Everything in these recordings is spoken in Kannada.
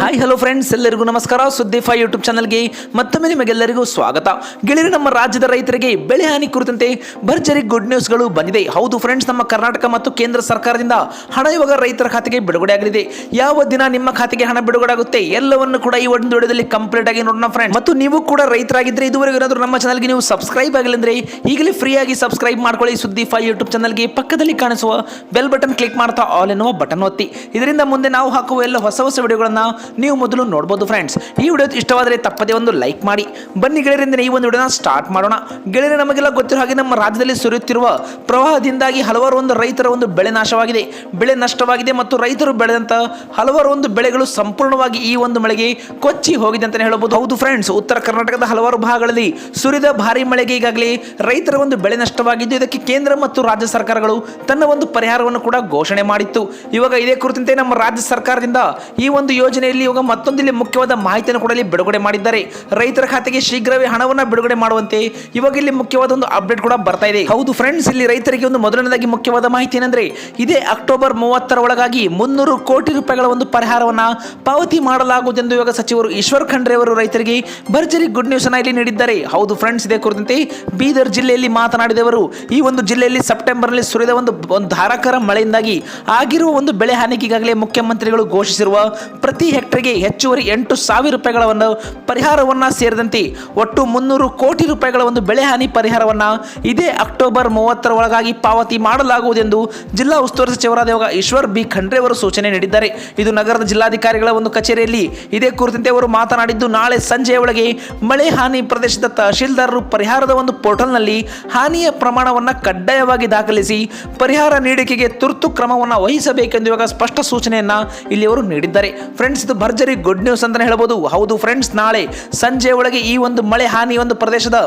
ಹಾಯ್ ಹಲೋ ಫ್ರೆಂಡ್ಸ್ ಎಲ್ಲರಿಗೂ ನಮಸ್ಕಾರ. ಸುದ್ದಿ ಫೈ ಯೂಟ್ಯೂಬ್ ಚಾನಲ್ಗೆ ಮತ್ತೊಮ್ಮೆ ನಿಮಗೆಲ್ಲರಿಗೂ ಸ್ವಾಗತ. ಗೆಳೆಯರು, ನಮ್ಮ ರಾಜ್ಯದ ರೈತರಿಗೆ ಬೆಳೆ ಹಾನಿ ಕುರಿತಂತೆ ಭರ್ಜರಿ ಗುಡ್ ನ್ಯೂಸ್ಗಳು ಬಂದಿದೆ. ಹೌದು ಫ್ರೆಂಡ್ಸ್ ನಮ್ಮ ಕರ್ನಾಟಕ ಮತ್ತು ಕೇಂದ್ರ ಸರ್ಕಾರದಿಂದ ಹಣ ಇವಾಗ ರೈತರ ಖಾತೆಗೆ ಬಿಡುಗಡೆ ಆಗಲಿದೆ. ಯಾವ ದಿನ ನಿಮ್ಮ ಖಾತೆಗೆ ಹಣ ಬಿಡುಗಡೆ ಆಗುತ್ತೆ? ಎಲ್ಲವನ್ನು ಕೂಡ ಈ ಒಂದು ವಿಡಿಯೋದಲ್ಲಿ ಕಂಪ್ಲೀಟ್ ಆಗಿ ನೋಡೋಣ ಫ್ರೆಂಡ್ ಮತ್ತು ನೀವು ಕೂಡ ರೈತರಾಗಿದ್ದರೆ ಇದುವರೆಗೂ ಏನಾದರೂ ನಮ್ಮ ಚಾನಲ್ಗೆ ನೀವು ಸಬ್ಸ್ಕ್ರೈಬ್ ಆಗಿಲ್ಲಂದ್ರೆ ಈಗಲೇ ಫ್ರೀ ಆಗಿ ಸಬ್ಸ್ಕ್ರೈಬ್ ಮಾಡ್ಕೊಳ್ಳಿ. ಸುದ್ದಿ ಫೈ ಯೂಟ್ಯೂಬ್ ಚಾನಲ್ಗೆ ಪಕ್ಕದಲ್ಲಿ ಕಾಣಿಸುವ ಬೆಲ್ ಬಟನ್ ಕ್ಲಿಕ್ ಮಾಡ್ತಾ ಆಲ್ ಎನ್ನುವ ಬಟನ್ ಒತ್ತಿ. ಇದರಿಂದ ಮುಂದೆ ನಾವು ಹಾಕುವ ಎಲ್ಲ ಹೊಸ ಹೊಸ ವಿಡಿಯೋಗಳನ್ನ ನೀವು ಮೊದಲು ನೋಡ್ಬೋದು ಫ್ರೆಂಡ್ಸ್ ಈ ವಿಡಿಯೋ ಇಷ್ಟವಾದರೆ ತಪ್ಪದೇ ಒಂದು ಲೈಕ್ ಮಾಡಿ. ಬನ್ನಿ ಗೆಳೆಯರಿಂದ ಈ ಒಂದು ವಿಡಿಯೋನ ಸ್ಟಾರ್ಟ್ ಮಾಡೋಣ. ಗೆಳೆಯರೆ, ನಮಗೆಲ್ಲ ಗೊತ್ತಿರೋ ಹಾಗೆ ನಮ್ಮ ರಾಜ್ಯದಲ್ಲಿ ಸುರಿಯುತ್ತಿರುವ ಪ್ರವಾಹದಿಂದಾಗಿ ಹಲವಾರು ಒಂದು ರೈತರ ಒಂದು ಬೆಳೆ ನಾಶವಾಗಿದೆ. ಬೆಳೆ ನಷ್ಟವಾಗಿದೆ ಮತ್ತು ರೈತರು ಬೆಳೆದಂತ ಹಲವಾರು ಒಂದು ಬೆಳೆಗಳು ಸಂಪೂರ್ಣವಾಗಿ ಈ ಒಂದು ಮಳೆಗೆ ಕೊಚ್ಚಿ ಹೋಗಿದೆ ಅಂತಲೇ ಹೇಳಬಹುದು. ಹೌದು ಫ್ರೆಂಡ್ಸ್ ಉತ್ತರ ಕರ್ನಾಟಕದ ಹಲವಾರು ಭಾಗಗಳಲ್ಲಿ ಸುರಿದ ಭಾರಿ ಮಳೆಗೆ ಈಗಾಗಲೇ ರೈತರ ಒಂದು ಬೆಳೆ ನಷ್ಟವಾಗಿದ್ದು, ಇದಕ್ಕೆ ಕೇಂದ್ರ ಮತ್ತು ರಾಜ್ಯ ಸರ್ಕಾರಗಳು ತನ್ನ ಒಂದು ಪರಿಹಾರವನ್ನು ಕೂಡ ಘೋಷಣೆ ಮಾಡಿತ್ತು. ಇವಾಗ ಇದೇ ಕುರಿತಂತೆ ನಮ್ಮ ರಾಜ್ಯ ಸರ್ಕಾರದಿಂದ ಈ ಒಂದು ಯೋಜನೆಯಲ್ಲಿ ಇವಾಗ ಮತ್ತೊಂದು ಇಲ್ಲಿ ಮುಖ್ಯವಾದ ಮಾಹಿತಿಯನ್ನು ಕೂಡ ಇಲ್ಲಿ ಬಿಡುಗಡೆ ಮಾಡಿದ್ದಾರೆ. ರೈತರ ಖಾತೆಗೆ ಶೀಘ್ರವೇ ಹಣವನ್ನು ಬಿಡುಗಡೆ ಮಾಡುವಂತೆ ಇವಾಗ ಇಲ್ಲಿ ಮುಖ್ಯವಾದ ಒಂದು ಅಪ್ಡೇಟ್ ಕೂಡ ಬರ್ತಾ ಇದೆ. ಹೌದು ಫ್ರೆಂಡ್ಸ್ ಇಲ್ಲಿ ರೈತರಿಗೆ ಒಂದು ಮೊದಲನೇದಾಗಿ ಮುಖ್ಯವಾದ ಮಾಹಿತಿ ಏನಂದ್ರೆ, ಇದೇ ಅಕ್ಟೋಬರ್ ಮೂವತ್ತರ ಒಳಗಾಗಿ ಮುನ್ನೂರು ಕೋಟಿ ರೂಪಾಯಿಗಳ ಒಂದು ಪರಿಹಾರವನ್ನ ಪಾವತಿ ಮಾಡಲಾಗುವುದೆಂದು ಇವಾಗ ಸಚಿವರು ಈಶ್ವರ್ ಖಂಡ್ರೆ ಅವರು ರೈತರಿಗೆ ಭರ್ಜರಿ ಗುಡ್ ನ್ಯೂಸ್ ಅನ್ನ ಇಲ್ಲಿ ನೀಡಿದ್ದಾರೆ. ಹೌದು ಫ್ರೆಂಡ್ಸ್ ಇದೇ ಕುರಿತಂತೆ ಬೀದರ್ ಜಿಲ್ಲೆಯಲ್ಲಿ ಮಾತನಾಡಿದವರು, ಈ ಒಂದು ಜಿಲ್ಲೆಯಲ್ಲಿ ಸೆಪ್ಟೆಂಬರ್ನಲ್ಲಿ ಸುರಿದ ಒಂದು ಒಂದು ಧಾರಾಕಾರ ಮಳೆಯಿಂದಾಗಿ ಆಗಿರುವ ಒಂದು ಬೆಳೆ ಹಾನಿಗೆ ಈಗಾಗಲೇ ಮುಖ್ಯಮಂತ್ರಿಗಳು ಘೋಷಿಸಿರುವ ಪ್ರತಿ ಹೆಕ್ಟರ್ಗೆ ಹೆಚ್ಚುವರಿ ಎಂಟು ಸಾವಿರ ರೂಪಾಯಿಗಳ ಒಂದು ಪರಿಹಾರವನ್ನ ಸೇರಿದಂತೆ ಒಟ್ಟು ಮುನ್ನೂರು ಕೋಟಿ ರೂಪಾಯಿಗಳ ಒಂದು ಬೆಳೆ ಹಾನಿ ಪರಿಹಾರವನ್ನ ಇದೇ ಅಕ್ಟೋಬರ್ ಮೂವತ್ತರ ಒಳಗಾಗಿ ಪಾವತಿ ಮಾಡಲಾಗುವುದೆಂದು ಜಿಲ್ಲಾ ಉಸ್ತುವಾರಿ ಸಚಿವರಾದ ಈಶ್ವರ್ ಬಿ ಖಂಡ್ರೆ ಅವರು ಸೂಚನೆ ನೀಡಿದ್ದಾರೆ. ಇದು ನಗರದ ಜಿಲ್ಲಾಧಿಕಾರಿಗಳ ಒಂದು ಕಚೇರಿಯಲ್ಲಿ. ಇದೇ ಕುರಿತಂತೆ ಅವರು ಮಾತನಾಡಿದ್ದು, ನಾಳೆ ಸಂಜೆಯ ಒಳಗೆ ಮಳೆ ಹಾನಿ ಪ್ರದೇಶದ ತಹಶೀಲ್ದಾರರು ಪರಿಹಾರದ ಒಂದು ಪೋರ್ಟಲ್ನಲ್ಲಿ ಹಾನಿಯ ಪ್ರಮಾಣವನ್ನು ಕಡ್ಡಾಯವಾಗಿ ದಾಖಲಿಸಿ ಪರಿಹಾರ ನೀಡಿಕೆಗೆ ತುರ್ತು ಕ್ರಮವನ್ನು ವಹಿಸಬೇಕೆಂದು ಇವಾಗ ಸ್ಪಷ್ಟ ಸೂಚನೆಯನ್ನ ಇಲ್ಲಿ ಅವರು ನೀಡಿದ್ದಾರೆ. ಫ್ರೆಂಡ್ಸ್ ಇದು ಭರ್ಜರಿ ಗುಡ್ ನ್ಯೂಸ್ ಅಂತಾನೆ ಹೇಳ್ಬೋದು. ಹೌದು ಫ್ರೆಂಡ್ಸ್ ನಾಳೆ ಸಂಜೆ ಒಳಗೆ ಈ ಒಂದು ಮಳೆ ಹಾನಿ ಒಂದು ಪ್ರದೇಶದ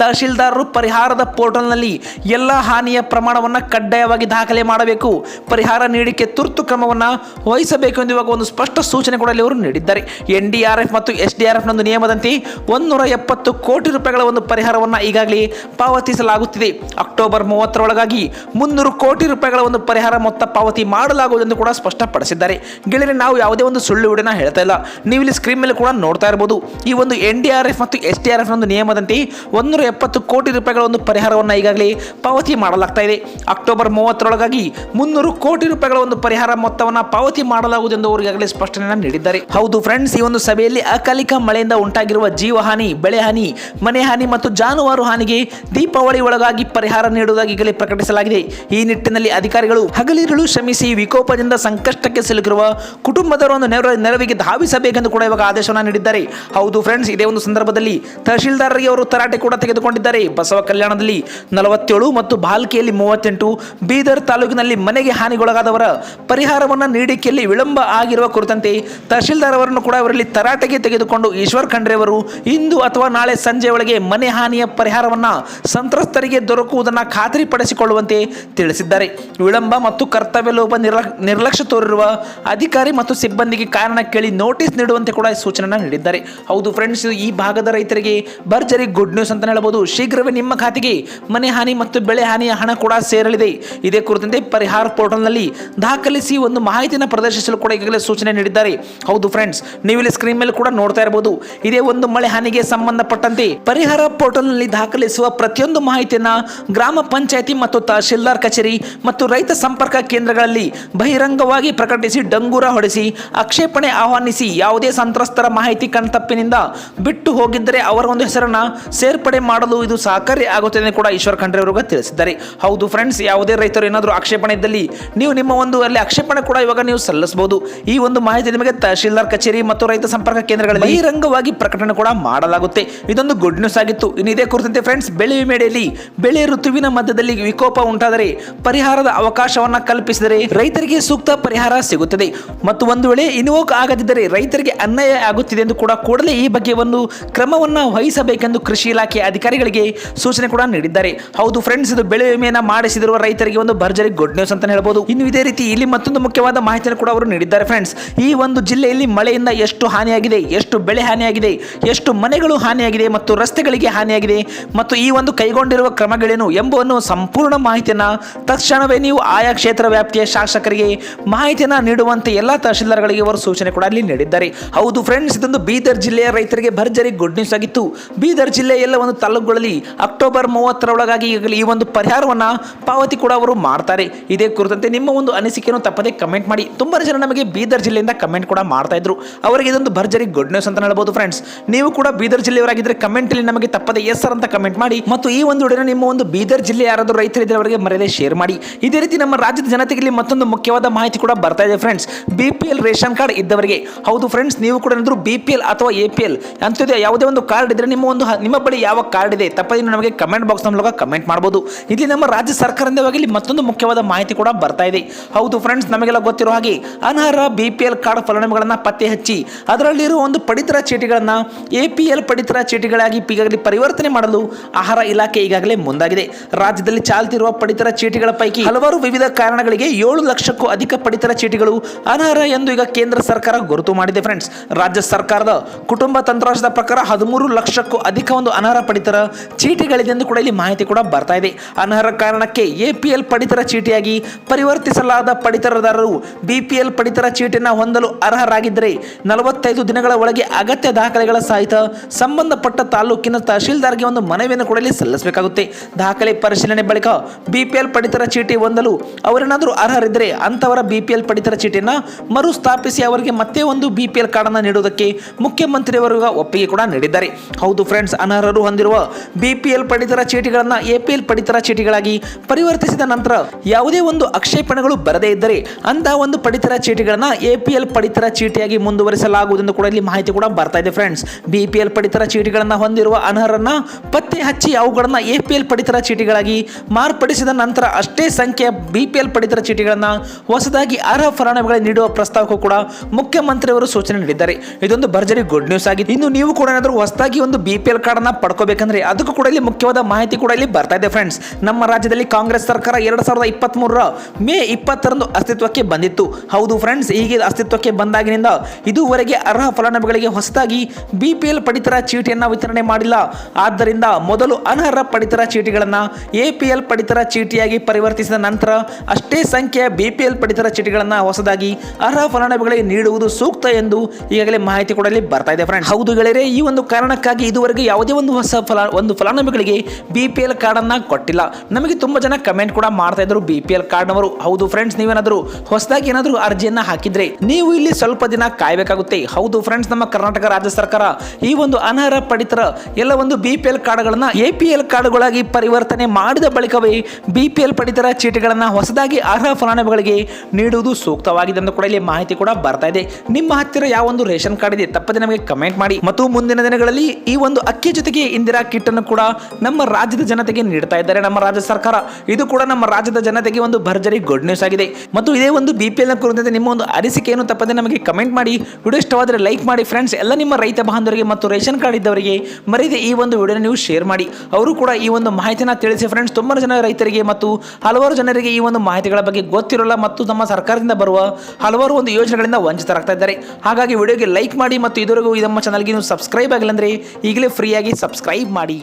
ತಹಶೀಲ್ದಾರರು ಪರಿಹಾರದ ಪೋರ್ಟಲ್ನಲ್ಲಿ ಎಲ್ಲ ಹಾನಿಯ ಪ್ರಮಾಣವನ್ನು ಕಡ್ಡಾಯವಾಗಿ ದಾಖಲೆ ಮಾಡಬೇಕು. ಪರಿಹಾರ ನೀಡಿಕೆ ತುರ್ತು ಕ್ರಮವನ್ನು ವಹಿಸಬೇಕು ಎಂದು ಇವಾಗ ಒಂದು ಸ್ಪಷ್ಟ ಸೂಚನೆ ಕೂಡ ಅವರು ನೀಡಿದ್ದಾರೆ. ಎನ್ ಡಿ ಆರ್ ಎಫ್ ಮತ್ತು ಎಸ್ ಡಿ ಆರ್ ಎಫ್ ಒಂದು ನಿಯಮದಂತೆ ಒಂದೂರ ಎಪ್ಪತ್ತು ಕೋಟಿ ರೂಪಾಯಿಗಳ ಒಂದು ಪರಿಹಾರವನ್ನು ಈಗಾಗಲೇ ಪಾವತಿಸಲಾಗುತ್ತಿದೆ. ಅಕ್ಟೋಬರ್ ಮೂವತ್ತರೊಳಗಾಗಿ ಮುನ್ನೂರು ಕೋಟಿ ರೂಪಾಯಿಗಳ ಒಂದು ಪರಿಹಾರ ಮೊತ್ತ ಪಾವತಿ ಮಾಡಲಾಗುವುದೆಂದು ಕೂಡ ಸ್ಪಷ್ಟಪಡಿಸಿದ್ದಾರೆ. ಗೆಳೆಯರೆ, ನಾವು ಯಾವುದೇ ಒಂದು ಸುಳ್ಳು ವಿಡಿಯೋನ ಹೇಳ್ತಾ ಇಲ್ಲ. ನೀವು ಇಲ್ಲಿ ಸ್ಕ್ರೀನ್ ಮೇಲೆ ಕೂಡ ನೋಡ್ತಾ ಇರಬಹುದು ಈ ಒಂದು ಎನ್ ಡಿ ಆರ್ ಎಫ್ ಮತ್ತು ಎಸ್ ಡಿ ಆರ್ ಎಫ್ ಒಂದು ನಿಯಮದಂತೆ ಒಂದೂರ ಎಪ್ಪತ್ತು ಕೋಟಿ ರೂಪಾಯಿಗಳ ಒಂದು ಪರಿಹಾರವನ್ನು ಈಗಾಗಲೇ ಪಾವತಿ ಮಾಡಲಾಗ್ತಾ ಇದೆ. ಅಕ್ಟೋಬರ್ ಮೂವತ್ತರೊಳಗಾಗಿ ಮುನ್ನೂರು ಕೋಟಿ ರೂಪಾಯಿಗಳ ಒಂದು ಪರಿಹಾರ ಮೊತ್ತವನ್ನು ಪಾವತಿ ಮಾಡಲಾಗುವುದು ಎಂದು ಅವರು ಈಗಾಗಲೇ ಸ್ಪಷ್ಟನೆಯನ್ನು ನೀಡಿದ್ದಾರೆ. ಹೌದು ಫ್ರೆಂಡ್ಸ್ ಈ ಒಂದು ಸಭೆಯಲ್ಲಿ ಅಕಾಲಿಕ ಮಳೆಯಿಂದ ಉಂಟಾಗಿರುವ ಜೀವಹಾನಿ, ಬೆಳೆ ಹಾನಿ, ಮನೆ ಹಾನಿ ಮತ್ತು ಜಾನುವಾರು ಹಾನಿಗೆ ದೀಪಾವಳಿ ಒಳಗಾಗಿ ಪರಿಹಾರ ನೀಡುವುದಾಗಿ ಈಗಲೇ ಪ್ರಕಟಿಸಲಾಗಿದೆ. ಈ ನಿಟ್ಟಿನಲ್ಲಿ ಅಧಿಕಾರಿಗಳು ಹಗಲಿರುಳು ಶ್ರಮಿಸಿ ವಿಕೋಪದಿಂದ ಸಂಕಷ್ಟಕ್ಕೆ ಸಿಲುಕಿರುವ ಕುಟುಂಬದವರ ಒಂದು ನೆರವ ನೆರವಿಗೆ ಧಾವಿಸಬೇಕೆಂದು ಕೂಡ ಇವಾಗ ಆದೇಶವನ್ನು ನೀಡಿದ್ದಾರೆ. ಹೌದು ಫ್ರೆಂಡ್ಸ್ ಇದೇ ಒಂದು ಸಂದರ್ಭದಲ್ಲಿ ತಹಶೀಲ್ದಾರರಿಗೆ ಅವರು ತರಾಟೆ ಕೂಡ ತೆಗೆದುಕೊಂಡಿದ್ದಾರೆ. ಬಸವ ಕಲ್ಯಾಣದಲ್ಲಿ ನಲವತ್ತೇಳು ಮತ್ತು ಬಾಲ್ಕಿಯಲ್ಲಿ ಮೂವತ್ತೆಂಟು, ಬೀದರ್ ತಾಲೂಕಿನಲ್ಲಿ ಮನೆಗೆ ಹಾನಿಗೊಳಗಾದವರ ಪರಿಹಾರವನ್ನು ನೀಡಿಕೆಯಲ್ಲಿ ವಿಳಂಬ ಆಗಿರುವ ಕುರಿತಂತೆ ತಹಶೀಲ್ದಾರ್ ಅವರನ್ನು ಕೂಡ ಅವರಲ್ಲಿ ತರಾಟೆಗೆ ತೆಗೆದುಕೊಂಡು ಈಶ್ವರ್ ಖಂಡ್ರೆ ಅವರು ಇಂದು ಅಥವಾ ನಾಳೆ ಸಂಜೆ ಒಳಗೆ ಮನೆ ಹಾನಿಯ ಪರಿಹಾರವನ್ನು ಸಂತ್ರಸ್ತರಿಗೆ ದೊರಕುವುದನ್ನು ಖಾತರಿಪಡಿಸಿಕೊಳ್ಳುವಂತೆ ತಿಳಿಸಿದ್ದಾರೆ. ವಿಳಂಬ ಮತ್ತು ಕರ್ತವ್ಯ ಲೋಪ ನಿರ್ಲ- ನಿರ್ಲಕ್ಷ್ಯ ತೋರಿರುವ ಅಧಿಕಾರಿ ಮತ್ತು ಸಿಬ್ಬಂದಿಗೆ ಕಾರಣ ಕೇಳಿ ನೋಟಿಸ್ ನೀಡುವಂತೆ ಕೂಡ ಸೂಚನೆ ನೀಡಿದ್ದಾರೆ. ಹೌದು ಫ್ರೆಂಡ್ಸ್ ಈ ಭಾಗದ ರೈತರಿಗೆ ಭರ್ಜರಿ ಗುಡ್ ನ್ಯೂಸ್ ಅಂತ ಹೇಳಬಹುದು ಶೀಘ್ರವೇ ನಿಮ್ಮ ಖಾತೆಗೆ ಮನೆ ಹಾನಿ ಮತ್ತು ಬೆಳೆ ಹಾನಿಯ ಹಣ ಕೂಡ ಸೇರಲಿದೆ. ಇದೇ ಕುರಿತಂತೆ ಪರಿಹಾರ ಪೋರ್ಟಲ್ನಲ್ಲಿ ದಾಖಲಿಸಿ ಒಂದು ಮಾಹಿತಿಯನ್ನು ಪ್ರದರ್ಶಿಸಲು ಕೂಡ ಈಗಾಗಲೇ ಸೂಚನೆ ನೀಡಿದ್ದಾರೆ. ಹೌದು ಫ್ರೆಂಡ್ಸ್ ನೀವು ಇಲ್ಲಿ ಸ್ಕ್ರೀನ್ ಮೇಲೆ ಕೂಡ ನೋಡ್ತಾ ಇರಬಹುದು ಇದೇ ಒಂದು ಮಳೆ ಹಾನಿಗೆ ಸಂಬಂಧಪಟ್ಟಂತೆ ಪರಿಹಾರ ಪೋರ್ಟಲ್ನಲ್ಲಿ ದಾಖಲಿಸುವ ಪ್ರತಿಯೊಂದು ಮಾಹಿತಿಯನ್ನ ಗ್ರಾಮ ಪಂಚಾಯಿತಿ ಮತ್ತು ತಹಶೀಲ್ದಾರ್ ಕಚೇರಿ ಮತ್ತು ರೈತ ಸಂಪರ್ಕ ಕೇಂದ್ರಗಳಲ್ಲಿ ಬಹಿರಂಗವಾಗಿ ಪ್ರಕಟಿಸಿ ಡಂಗೂರ ಹೊಡೆಸಿ ಆಕ್ಷೇಪಣೆ ಆಹ್ವಾನಿಸಿ ಯಾವುದೇ ಸಂತ್ರಸ್ತರ ಮಾಹಿತಿ ಕಣ್ತಪ್ಪಿನಿಂದ ಬಿಟ್ಟು ಹೋಗಿದ್ದರೆ ಅವರ ಒಂದು ಹೆಸರನ್ನ ಸೇರ್ಪಡೆ ಮಾಡಲು ಇದು ಸಹಕಾರಿ ಆಗುತ್ತದೆ ಕೂಡ ಈಶ್ವರ್ ಖಂಡ್ರೆ ಅವರು ತಿಳಿಸಿದ್ದಾರೆ. ಹೌದು ಫ್ರೆಂಡ್ಸ್ ಯಾವುದೇ ರೈತರು ಏನಾದರೂ ಆಕ್ಷೇಪಣೆ ಇದ್ದಲ್ಲಿ ನೀವು ನಿಮ್ಮ ಒಂದು ಅಲ್ಲಿ ಆಕ್ಷೇಪಣೆ ಕೂಡ ಇವಾಗ ನೀವು ಸಲ್ಲಿಸಬಹುದು. ಈ ಒಂದು ಮಾಹಿತಿ ನಿಮಗೆ ತಹಶೀಲ್ದಾರ್ ಕಚೇರಿ ಮತ್ತು ರೈತ ಸಂಪರ್ಕ ಕೇಂದ್ರಗಳಲ್ಲಿ ಬಹಿರಂಗವಾಗಿ ಪ್ರಕಟಣೆ ಕೂಡ ಮಾಡಲಾಗುತ್ತೆ. ಇದೊಂದು ಗುಡ್ ನ್ಯೂಸ್ ಆಗಿತ್ತು. ಇನ್ನು ಇದೇ ಕುರಿತಂತೆ ಫ್ರೆಂಡ್ಸ್ ಬೆಳೆ ವಿಮೆಯಲ್ಲಿ ಬೆಳೆ ಋತುವಿನ ಮಧ್ಯದಲ್ಲಿ ವಿಕೋಪ ಉಂಟಾದರೆ ಪರಿಹಾರದ ಅವಕಾಶವನ್ನ ಕಲ್ಪಿಸಿದರೆ ರೈತರಿಗೆ ಸೂಕ್ತ ಪರಿಹಾರ ಸಿಗುತ್ತದೆ. ಮತ್ತು ಒಂದು ವೇಳೆ ಇನ್ವೋಕ್ ಆಗದಿದ್ದರೆ ರೈತರಿಗೆ ಅನ್ಯಾಯ ಆಗುತ್ತಿದೆ ಎಂದು ಕೂಡ ಕೂಡಲೇ ಈ ಬಗ್ಗೆ ಒಂದು ಕ್ರಮವನ್ನು ವಹಿಸಬೇಕೆಂದು ಕೃಷಿ ಇಲಾಖೆ ಅಧಿಕಾರಿಗಳಿಗೆ ಸೂಚನೆ ಕೂಡ ನೀಡಿದ್ದಾರೆ. ಹೌದು ಫ್ರೆಂಡ್ಸ್ ಇದು ಬೆಳೆ ವಿಮೆಯನ್ನು ಮಾಡಿಸಿದಿರುವ ರೈತರಿಗೆ ಒಂದು ಭರ್ಜರಿ ಗುಡ್ ನ್ಯೂಸ್ ಅಂತ ಹೇಳ್ಬೋದು. ಇನ್ನು ಇದೇ ರೀತಿ ಇಲ್ಲಿ ಮತ್ತೊಂದು ಮುಖ್ಯವಾದ ಮಾಹಿತಿಯನ್ನು ಕೂಡ ಅವರು ನೀಡಿದ್ದಾರೆ ಫ್ರೆಂಡ್ಸ್ ಈ ಒಂದು ಜಿಲ್ಲೆಯಲ್ಲಿ ಮಳೆಯಿಂದ ಎಷ್ಟು ಹಾನಿಯಾಗಿದೆ, ಎಷ್ಟು ಬೆಳೆ ಹಾನಿಯಾಗಿದೆ, ಎಷ್ಟು ಮನೆಗಳು ಹಾನಿಯಾಗಿದೆ ಮತ್ತು ರಸ್ತೆಗಳಿಗೆ ಹಾನಿಯಾಗಿದೆ ಮತ್ತು ಈ ಒಂದು ಕೈಗೊಂಡಿರುವ ಕ್ರಮಗಳೇನು ಎಂಬುವನ್ನು ಸಂಪೂರ್ಣ ಮಾಹಿತಿಯನ್ನು ತಕ್ಷಣವೇ ನೀವು ಆಯಾ ಕ್ಷೇತ್ರ ವ್ಯಾಪ್ತಿಯ ಶಾಸಕರಿಗೆ ಮಾಹಿತಿಯನ್ನು ನೀಡುವಂತೆ ಎಲ್ಲ ತಹಶೀಲ್ದಾರ್ಗಳಿಗೆ ಅವರು ಸೂಚನೆ ಕೂಡ ಅಲ್ಲಿ ನೀಡಿದ್ದಾರೆ. ಹೌದು ಫ್ರೆಂಡ್ಸ್ ಇದೊಂದು ಬೀದರ್ ಜಿಲ್ಲೆಯ ರೈತರಿಗೆ ಭರ್ಜರಿ ಗುಡ್ ನ್ಯೂಸ್ ಆಗಿತ್ತು. ಬೀದರ್ ಜಿಲ್ಲೆಯ ಎಲ್ಲ ಒಂದು ತಾಲೂಕುಗಳಲ್ಲಿ ಅಕ್ಟೋಬರ್ ಮೂವತ್ತರ ಒಳಗಾಗಿ ಈ ಒಂದು ಪರಿಹಾರವನ್ನ ಪಾವತಿ ಕೂಡ ಅವರು ಮಾಡ್ತಾರೆ. ಇದೇ ಕುರಿತಂತೆ ನಿಮ್ಮ ಒಂದು ಅನಿಸಿಕೆಯನ್ನು ತಪ್ಪದೆ ಕಮೆಂಟ್ ಮಾಡಿ. ತುಂಬಾ ಜನ ನಮಗೆ ಬೀದರ್ ಜಿಲ್ಲೆಯಿಂದ ಕಮೆಂಟ್ ಕೂಡ ಮಾಡ್ತಾ ಇದ್ರು. ಅವರಿಗೆ ಇದೊಂದು ಭರ್ಜರಿ ಗುಡ್ ನ್ಯೂಸ್ ಅಂತ ಹೇಳ್ಬೋದು ಫ್ರೆಂಡ್ಸ್ ನೀವು ಕೂಡ ಬೀದರ್ ಜಿಲ್ಲೆಯವರಾಗಿದ್ದರೆ ಕಮೆಂಟ್ ಅಲ್ಲಿ ನಮಗೆ ತಪ್ಪದೆ ಎಸ್ ಅಂತ ಕಮೆಂಟ್ ಮಾಡಿ ಮತ್ತು ಈ ಒಂದು ವಿಡಿಯೋನ ನಿಮ್ಮ ಒಂದು ಬೀದರ್ ಜಿಲ್ಲೆ ಯಾರಾದರೂ ರೈತರಿದ್ದರೆ ಅವರಿಗೆ ಮರ್ಯಾದೆ ಶೇರ್ ಮಾಡಿ. ಇದೇ ರೀತಿ ನಮ್ಮ ರಾಜ್ಯದ ಜನತೆಗೆ ಮತ್ತೊಂದು ಮುಖ್ಯವಾದ ಮಾಹಿತಿ ಕೂಡ ಬರ್ತಾ ಇದೆ friends B P L ration card ಇದ್ದವರಿಗೆ ಹೌದು ಫ್ರೆಂಡ್ಸ್ ನೀವು ಕೂಡ ಏನಾದರೂ ಬಿ ಪಿ ಎಲ್ ಅಥವಾ ಎ ಪಿ ಎಲ್ ಅಂಥದ್ದು ಯಾವುದೇ ಒಂದು ಕಾರ್ಡ್ ಇದ್ರೆ ನಿಮ್ಮ ಒಂದು ನಿಮ್ಮ ಬಳಿ ಯಾವ ಕಾರ್ಡ್ ಇದೆ? ತಪ್ಪದೇ ನಮಗೆ ಕಮೆಂಟ್ ಬಾಕ್ಸ್ ಮೂಲಕ ಕಮೆಂಟ್ ಮಾಡಬಹುದು ಇಲ್ಲಿ ನಮ್ಮ ರಾಜ್ಯ ಸರ್ಕಾರದಿಂದ ಇಲ್ಲಿ ಮತ್ತೊಂದು ಮುಖ್ಯವಾದ ಮಾಹಿತಿ ಕೂಡ ಬರ್ತಾ ಇದೆ. ಹೌದು ಫ್ರೆಂಡ್ಸ್ ನಮಗೆಲ್ಲ ಗೊತ್ತಿರೋ ಹಾಗೆ ಅನರ್ಹ ಬಿ ಪಿ ಎಲ್ ಕಾರ್ಡ್ ಫಲಾನುಭವಿಗಳನ್ನು ಪತ್ತೆ ಹಚ್ಚಿ ಅದರಲ್ಲಿರುವ ಒಂದು ಪಡಿತರ ಚೀಟಿಗಳನ್ನ ಎ ಪಿ ಎಲ್ ಪಡಿತರ ಚೀಟಿಗಳಾಗಿ ಈಗಾಗಲೇ ಪರಿವರ್ತನೆ ಮಾಡಲು ಆಹಾರ ಇಲಾಖೆ ಈಗಾಗಲೇ ಮುಂದಾಗಿದೆ. ರಾಜ್ಯದಲ್ಲಿ ಚಾಲ್ತಿರುವ ಪಡಿತರ ಚೀಟಿಗಳ ಪೈಕಿ ಹಲವಾರು ವಿವಿಧ ಕಾರಣಗಳಿಗೆ ಏಳು ಲಕ್ಷಕ್ಕೂ ಅಧಿಕ ಪಡಿತರ ಚೀಟಿಗಳು ಅನರ್ಹ ಎಂದು ಈಗ ಕೇಂದ್ರ ಸರ್ಕಾರ ಗುರುತು ಮಾಡಿದೆ ಫ್ರೆಂಡ್ಸ್ ರಾಜ್ಯ ಸರ್ಕಾರದ ಕುಟುಂಬ ತಂತ್ರಾಂಶದ ಪ್ರಕಾರ ಹದಿಮೂರು ಲಕ್ಷಕ್ಕೂ ಅಧಿಕ ಒಂದು ಅನರ್ಹ ಪಡಿತರ ಚೀಟಿಗಳಿದೆ ಎಂದು ಕೂಡ ಇಲ್ಲಿ ಮಾಹಿತಿ ಕೂಡ ಬರ್ತಾ ಇದೆ. ಅನರ್ಹ ಕಾರಣಕ್ಕೆ ಎ ಪಡಿತರ ಚೀಟಿಯಾಗಿ ಪರಿವರ್ತಿಸಲಾದ ಪಡಿತರದಾರರು ಬಿ ಪಡಿತರ ಚೀಟಿನ ಹೊಂದಲು ಅರ್ಹರಾಗಿದ್ದರೆ ನಲವತ್ತೈದು ದಿನಗಳ ಒಳಗೆ ಅಗತ್ಯ ದಾಖಲೆಗಳ ಸಹಿತ ಸಂಬಂಧಪಟ್ಟ ತಾಲೂಕಿನ ತಹಶೀಲ್ದಾರ್ಗೆ ಒಂದು ಮನವಿಯನ್ನು ಕೂಡ ಇಲ್ಲಿ ಸಲ್ಲಿಸಬೇಕಾಗುತ್ತೆ. ದಾಖಲೆ ಪರಿಶೀಲನೆ ಬಳಿಕ ಬಿ ಪಡಿತರ ಚೀಟಿ ಹೊಂದಲು ಅವರೇನಾದರೂ ಅರ್ಹರಿದ್ದರೆ ಅಂಥವರ ಬಿ ಪಿ ಎಲ್ ಪಡಿತರ ಚೀಟಿಯನ್ನು ಮರುಸ್ಥಾಪಿಸಿ ಅವರಿಗೆ ಮತ್ತೆ ಒಂದು ಬಿ ಪಿ ಎಲ್ ಕಾರ್ಡನ್ನು ನೀಡುವುದಕ್ಕೆ ಮುಖ್ಯಮಂತ್ರಿಯವರು ಒಪ್ಪಿಗೆ ಕೂಡ ನೀಡಿದ್ದಾರೆ. ಹೌದು ಫ್ರೆಂಡ್ಸ್ ಅನರ್ಹರು ಹೊಂದಿರುವ ಬಿ ಪಿ ಎಲ್ ಪಡಿತರ ಚೀಟಿಗಳನ್ನು ಎ ಪಿ ಎಲ್ ಪಡಿತರ ಚೀಟಿಗಳಾಗಿ ಪರಿವರ್ತಿಸಿದ ನಂತರ ಯಾವುದೇ ಒಂದು ಆಕ್ಷೇಪಣೆಗಳು ಬರದೇ ಇದ್ದರೆ ಅಂತಹ ಒಂದು ಪಡಿತರ ಚೀಟಿಗಳನ್ನು ಎ ಪಿ ಎಲ್ ಪಡಿತರ ಚೀಟಿಯಾಗಿ ಮುಂದುವರಿಸಲಾಗುವುದೆಂದು ಕೂಡ ಇಲ್ಲಿ ಮಾಹಿತಿ ಕೂಡ ಬರ್ತಾ ಇದೆ ಫ್ರೆಂಡ್ಸ್ ಬಿ ಪಿ ಎಲ್ ಪಡಿತರ ಚೀಟಿಗಳನ್ನು ಹೊಂದಿರುವ ಅನರ್ಹರನ್ನು ಪತ್ತೆ ಹಚ್ಚಿ ಅವುಗಳನ್ನು ಎ ಪಿ ಎಲ್ ಪಡಿತರ ಚೀಟಿಗಳಾಗಿ ಮಾರ್ಪಡಿಸಿದ ನಂತರ ಅಷ್ಟೇ ಸಂಖ್ಯೆಯ ಬಿ ಪಿ ಎಲ್ ಪಡಿತರ ಚೀಟಿಗಳನ್ನು ಹೊಸದಾಗಿ ಅರ್ಹ ಫಲಾನುಭವಿಗಳಿಗೆ ನೀಡುವ ಪ್ರಸ್ತಾವಕ್ಕೂ ಕೂಡ ಮುಖ್ಯಮಂತ್ರಿಯವರು ಸೂಚನೆ ನೀಡಿದ್ದಾರೆ. ಇದೊಂದು ಭರ್ಜರಿ ಗುಡ್ ನ್ಯೂಸ್ ಆಗಿದೆ ಇನ್ನು ನೀವು ಕೂಡ ಏನಾದರೂ ಹೊಸದಾಗಿ ಒಂದು ಬಿ ಪಿ ಎಲ್ ಕಾರ್ಡನ್ನು ಪಡ್ಕೋಬೇಕಂದ್ರೆ ಅದಕ್ಕೂ ಕೂಡ ಇಲ್ಲಿ ಮುಖ್ಯವಾದ ಮಾಹಿತಿ ಕೂಡ ಇಲ್ಲಿ ಬರ್ತಾ ಇದೆ ಫ್ರೆಂಡ್ಸ್ ನಮ್ಮ ರಾಜ್ಯದಲ್ಲಿ ಕಾಂಗ್ರೆಸ್ ಸರ್ಕಾರ ಎರಡ್ ಸಾವಿರದ ಇಪ್ಪತ್ತ್ಮೂರರ ಮೇ ಇಪ್ಪತ್ತರಂದು ಅಸ್ತಿತ್ವಕ್ಕೆ ಬಂದಿತ್ತು. ಹೌದು ಫ್ರೆಂಡ್ಸ್ ಈಗ ಅಸ್ತಿತ್ವಕ್ಕೆ ಬಂದಾಗಿನಿಂದ ಇದುವರೆಗೆ ಅರ್ಹ ಫಲಾನುಭವಿಗಳಿಗೆ ಹೊಸದಾಗಿ ಬಿ ಪಿ ಎಲ್ ಪಡಿತರ ಚೀಟಿಯನ್ನು ವಿತರಣೆ ಮಾಡಿಲ್ಲ. ಆದ್ದರಿಂದ ಮೊದಲು ಅನರ್ಹ ಪಡಿತರ ಚೀಟಿಗಳನ್ನು ಎ ಪಿ ಎಲ್ ಪಡಿತರ ಚೀಟಿಯಾಗಿ ಪರಿವರ್ತಿಸಿದ ನಂತರ ಅಷ್ಟೇ ಸಂಖ್ಯೆಯ ಬಿ ಪಿ ಎಲ್ ಪಡಿತರ ಚೀಟಿಗಳನ್ನು ಹೊಸದಾಗಿ ಅರ್ಹ ಫಲಾನುಭವಿಗಳಿಗೆ ನೀಡುವುದು ಸೂಕ್ತ ಎಂದು ಈಗಾಗಲೇ ಮಾಹಿತಿ ಕೊಡಲಿ ಬರ್ತಾ ಇದೆ ಫ್ರೆಂಡ್ ಹೌದು ಗೆಳೆಯರೆ, ಈ ಒಂದು ಕಾರಣಕ್ಕಾಗಿ ಇದುವರೆಗೆ ಯಾವುದೇ ಒಂದು ಹೊಸ ಫಲ, ಒಂದು ಫಲಾನುಭವಿಗಳಿಗೆ ಬಿ ಪಿ ಎಲ್ ಕಾರ್ಡನ್ನು ಕೊಟ್ಟಿಲ್ಲ. ನಮಗೆ ತುಂಬ ಜನ ಕಮೆಂಟ್ ಕೂಡ ಮಾಡ್ತಾ ಇದ್ರು ಬಿ ಪಿ ಎಲ್ ಕಾರ್ಡ್ನವರು ಹೌದು ಫ್ರೆಂಡ್ಸ್ ನೀವೇನಾದರೂ ಹೊಸದಾಗಿ ಏನಾದರೂ ಅರ್ಜಿಯನ್ನು ಹಾಕಿದ್ರೆ ನೀವು ಇಲ್ಲಿ ಸ್ವಲ್ಪ ದಿನ ಕಾಯಬೇಕಾಗುತ್ತೆ. ಹೌದು ಫ್ರೆಂಡ್ಸ್ ನಮ್ಮ ಕರ್ನಾಟಕ ರಾಜ್ಯ ಸರ್ಕಾರ ಈ ಒಂದು ಅನರ್ಹ ಪಡಿತರ ಎಲ್ಲ ಒಂದು ಬಿ ಪಿ ಎಲ್ ಕಾರ್ಡ್ಗಳನ್ನ ಎ ಪಿ ಎಲ್ ಕಾರ್ಡ್ಗಳಾಗಿ ಪರಿವರ್ತನೆ ಮಾಡಿದ ಬಳಿಕವೇ ಬಿ ಪಿ ಎಲ್ ಪಡಿತರ ಚೀಟಿಗಳನ್ನು ಹೊಸದಾಗಿ ಅರ್ಹ ಫಲಾನುಭವಿಗಳಿಗೆ ನೀಡುವುದು ಸೂಕ್ತವಾಗಿದೆ ಎಂದು ಕೂಡ ಇಲ್ಲಿ ಮಾಹಿತಿ ಕೂಡ ಬರ್ತಾ ಇದೆ. ನಿಮ್ಮ ಹತ್ತಿರ ಯಾವ ಒಂದು ರೇಷನ್ ಕಾರ್ಡ್ ಇದೆ, ತಪ್ಪದೆ ನಮಗೆ ಕಮೆಂಟ್ ಮಾಡಿ. ಮತ್ತು ಮುಂದಿನ ದಿನಗಳಲ್ಲಿ ಈ ಒಂದು ಅಕ್ಕಿ ಜೊತೆಗೆ ಇಂದಿರಾ ಕಿಟ್ ಅನ್ನು ಕೂಡ ನಮ್ಮ ರಾಜ್ಯದ ಜನತೆಗೆ ನೀಡ್ತಾ ಇದ್ದಾರೆ, ನಮ್ಮ ರಾಜ್ಯ ಸರ್ಕಾರ. ಇದು ಕೂಡ ನಮ್ಮ ರಾಜ್ಯದ ಜನತೆಗೆ ಒಂದು ಭರ್ಜರಿ ಗುಡ್ ನ್ಯೂಸ್ ಆಗಿದೆ. ಮತ್ತು ಇದೇ ಒಂದು ಬಿ ಪಿ ಕುರಿತಂತೆ ನಿಮ್ಮ ಒಂದು ಅನಿಸಿಕೆಯನ್ನು ತಪ್ಪದೆ ನಮಗೆ ಕಮೆಂಟ್ ಮಾಡಿ. ವಿಡಿಯೋ ಇಷ್ಟವಾದರೆ ಲೈಕ್ ಮಾಡಿ ಫ್ರೆಂಡ್ಸ್ ಎಲ್ಲ ನಿಮ್ಮ ರೈತ ಬಾಂಧವರಿಗೆ ಮತ್ತು ರೇಷನ್ ಕಾರ್ಡ್ ಇದ್ದವರಿಗೆ ಮರೀದೆ ಈ ಒಂದು ವಿಡಿಯೋ ನೀವು ಶೇರ್ ಮಾಡಿ. ಅವರು ಕೂಡ ಈ ಒಂದು ಮಾಹಿತಿನ ತಿಳಿಸಿ ಫ್ರೆಂಡ್ಸ್ ತುಂಬಾ ಜನ ರೈತರಿಗೆ ಮತ್ತು ಹಲವಾರು ಜನರಿಗೆ ಈ ಒಂದು ಮಾಹಿತಿಗಳ ಬಗ್ಗೆ ಗೊತ್ತಿರಲ್ಲ ಮತ್ತು ನಮ್ಮ ಸರ್ಕಾರದಿಂದ ಬರುವ ಹಲವಾರು ಒಂದು ಯೋಜನೆಗಳಿಂದ ವಂಚಿತರಾಗ್ತಾ ಇದ್ದಾರೆ. ಹಾಗಾಗಿ ವಿಡಿಯೋಗೆ ಲೈಕ್ ಮಾಡಿ ಮತ್ತು ಇದುವರೆಗೂ ನಮ್ಮ ಚಾನಲ್ಗೆ ನೀವು ಸಬ್ಸ್ಕ್ರೈಬ್ ಆಗಿಲ್ಲ ಅಂದರೆ ಈಗಲೇ ಫ್ರೀಯಾಗಿ ಸಬ್ಸ್ಕ್ರೈಬ್ ಮಾಡಿ.